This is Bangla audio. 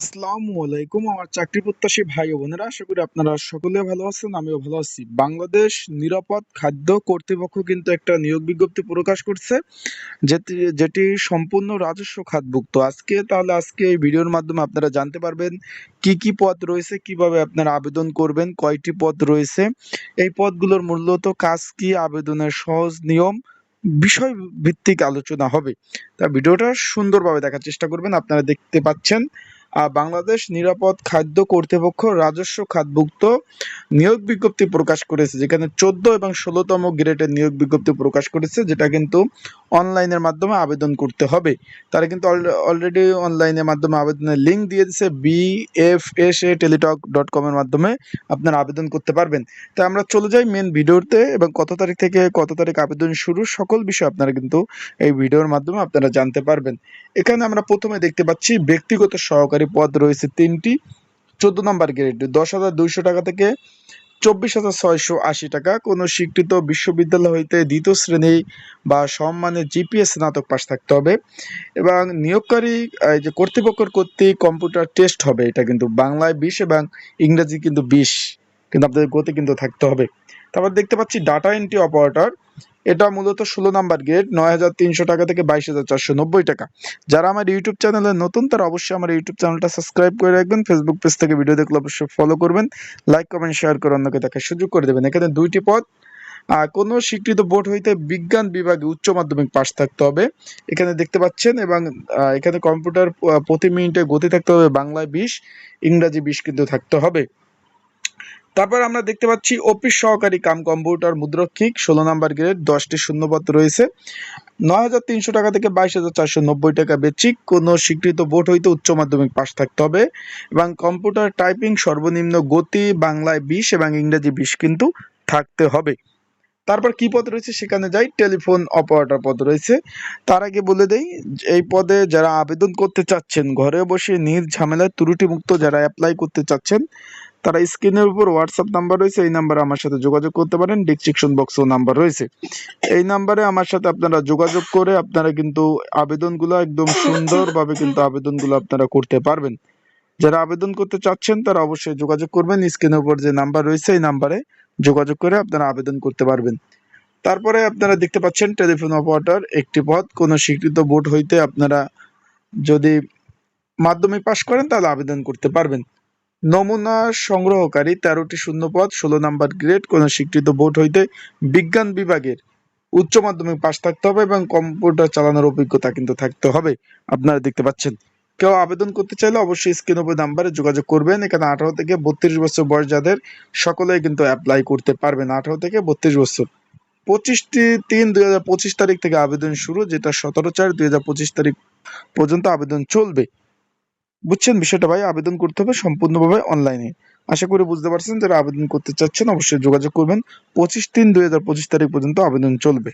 আসসালামু আলাইকুম। আমার চাকরি প্রত্যাশী ভাই বোনেরা, আশা করি আপনারা সকলে ভালো আছেন, আমিও ভালো আছি। বাংলাদেশ নিরাপদ খাদ্য কর্তৃপক্ষ কিন্তু একটা নিয়োগ বিজ্ঞপ্তি প্রকাশ করছে, যেটি যেটি সম্পূর্ণ রাজস্ব খাতভুক্ত। আজকে, তাহলে আজকে এই ভিডিওর মাধ্যমে আপনারা জানতে পারবেন কি কি পদ রয়েছে, কীভাবে আপনারা আবেদন করবেন, কয়টি পদ রয়েছে, এই পদগুলোর মূলত কাজ কি, আবেদনের সহজ নিয়ম, বিষয় ভিত্তিক আলোচনা হবে। তা ভিডিওটা সুন্দরভাবে দেখার চেষ্টা করবেন, আপনারা দেখতে পাচ্ছেন। বাংলাদেশ নিরাপদ খাদ্য কর্তৃপক্ষ রাজস্ব খাতভুক্ত নিয়োগ বিজ্ঞপ্তি প্রকাশ করেছে, যেখানে চোদ্দ এবং ষোলোতম গ্রেডের নিয়োগ বিজ্ঞপ্তি প্রকাশ করেছে, যেটা কিন্তু অনলাইনের মাধ্যমে আবেদন করতে হবে। তারা কিন্তু অলরেডি অনলাইনের মাধ্যমে আবেদনের লিঙ্ক দিয়ে দিচ্ছে B F S A Teletalk dot কমের মাধ্যমে আপনারা আবেদন করতে পারবেন। তাই আমরা চলে যাই মেন ভিডিওতে, এবং কত তারিখ থেকে কত তারিখ আবেদন শুরু, সকল বিষয় আপনারা কিন্তু এই ভিডিওর মাধ্যমে আপনারা জানতে পারবেন। এখানে আমরা প্রথমে দেখতে পাচ্ছি ব্যক্তিগত সহকারী পদ রয়েছে তিনটি। চোদ্দ নম্বর গ্রেড দশ হাজার দুইশো টাকা থেকে চব্বিশ হাজার ছয়শো আশি টাকা। কোনো স্বীকৃত বিশ্ববিদ্যালয় হইতে দ্বিতীয় শ্রেণি বা সম্মানের জিপিএস স্নাতক পাশ থাকতে হবে। এবং নিয়োগকারী, এই যে কর্তৃপক্ষ কর্তৃক কম্পিউটার টেস্ট হবে, এটা কিন্তু বাংলায় বিশ এবং ইংরেজি কিন্তু বিশ। কিন্তু আপনাদের গতি কিন্তু থাকতে হবে। তারপর দেখতে পাচ্ছি ডাটা এন্ট্রি অপারেটর এটা মূলত ষোলো নাম্বার গ্রেড নয় হাজার তিনশো টাকা থেকে বাইশ হাজার চারশো নব্বই টাকা। যারা আমার ইউটিউব চ্যানেলে নতুন, তারা অবশ্যই আমার ইউটিউব চ্যানেলটা সাবস্ক্রাইব করে রাখবেন। ফেসবুক পেজ থেকে ভিডিও দেখলে অবশ্যই ফলো করবেন। লাইক কমেন্ট শেয়ার করে অন্যকে দেখার সুযোগ করে দেবেন। এখানে দুইটি পদ। কোনো স্বীকৃত বোর্ড হইতে বিজ্ঞান বিভাগে উচ্চ মাধ্যমিক পাশ থাকতে হবে। এখানে দেখতে পাচ্ছেন এবং এখানে কম্পিউটার প্রতি মিনিটে গতি থাকতে হবে বাংলায় বিশ, ইংরাজি বিশ কিন্তু থাকতে হবে। তারপর আমরা দেখতে পাচ্ছি অফিস সহকারী কাম কম্পিউটার মুদ্রক্ষিক, ষোলো নাম্বার গ্রেড, দশটি শূন্যপদ রয়েছে। নয় হাজার তিনশো টাকা থেকে বাইশ হাজার চারশো নব্বই টাকা বেচিক। কোনো স্বীকৃত বোর্ড হইতে উচ্চ মাধ্যমিক পাশ থাকতে হবে এবং কম্পিউটার টাইপিং সর্বনিম্ন গতি বাংলায় বিশ এবং ইংরেজি বিশ কিন্তু থাকতে হবে। তারপর কি পদ রয়েছে? সেখানে যাই, টেলিফোন অপারেটর পদ রয়েছে। তার আগে বলে দেই, এই পদে যারা আবেদন করতে চাচ্ছেন, ঘরে বসে নির ঝামেলায় ত্রুটি মুক্ত যারা অ্যাপ্লাই করতে চাচ্ছেন, তারা স্ক্রিনের উপর হোয়াটসঅ্যাপ নাম্বার রয়েছে। এই নাম্বারে আমার সাথে যোগাযোগ করতে পারেন। ডিসক্রিপশন বক্সেও নাম্বার রয়েছে। এই নাম্বারে আমার সাথে আপনারা যোগাযোগ করে আপনারা কিন্তু আবেদনগুলো একদম সুন্দরভাবে কিন্তু আবেদনগুলো আপনারা করতে পারবেন। যারা আবেদন করতে চাচ্ছেন, তারা অবশ্যই যোগাযোগ করবেন। স্ক্রিনের উপর যে নাম্বার রয়েছে, এই নাম্বারে যোগাযোগ করে আপনারা আবেদন করতে পারবেন। তারপরে আপনারা দেখতে পাচ্ছেন টেলিফোন অপারেটর একটি পদ কোনো স্বীকৃত বোর্ড হইতে আপনারা যদি মাধ্যমিক পাশ করেন তাহলে আবেদন করতে পারবেন। নমুনা সংগ্রহকারী তেরোটি শূন্যপদ ষোলো নাম্বার গ্রেড, কোনো স্বীকৃত বোর্ড হইতে বিজ্ঞান বিভাগের উচ্চ মাধ্যমিক পাশ থাকতে হবে এবং কম্পিউটার চালানোর অভিজ্ঞতা কিন্তু থাকতে হবে। আপনারা দেখতে পাচ্ছেন। কেউ আবেদন করতে চাইলে অবশ্যই স্ক্রিন উপর নাম্বারে যোগাযোগ করবেন। এখানে আঠারো থেকে বত্রিশ বছর বয়স যাদের, সকলেই কিন্তু অ্যাপ্লাই করতে পারবেন। আঠারো থেকে বত্রিশ বছর। পঁচিশটি তিন দুই হাজার পঁচিশ তারিখ থেকে আবেদন শুরু, যেটা সতেরো চার দুই হাজার পঁচিশ তারিখ পর্যন্ত আবেদন চলবে। বুঝছেন বিষয়টা ভাই? আবেদন করতে হবে সম্পূর্ণভাবে অনলাইনে আশা করি বুঝতে পারছেন, যারা আবেদন করতে চাচ্ছেন অবশ্যই যোগাযোগ করবেন। পঁচিশ তিন দুই হাজার পঁচিশ তারিখ পর্যন্ত আবেদন চলবে।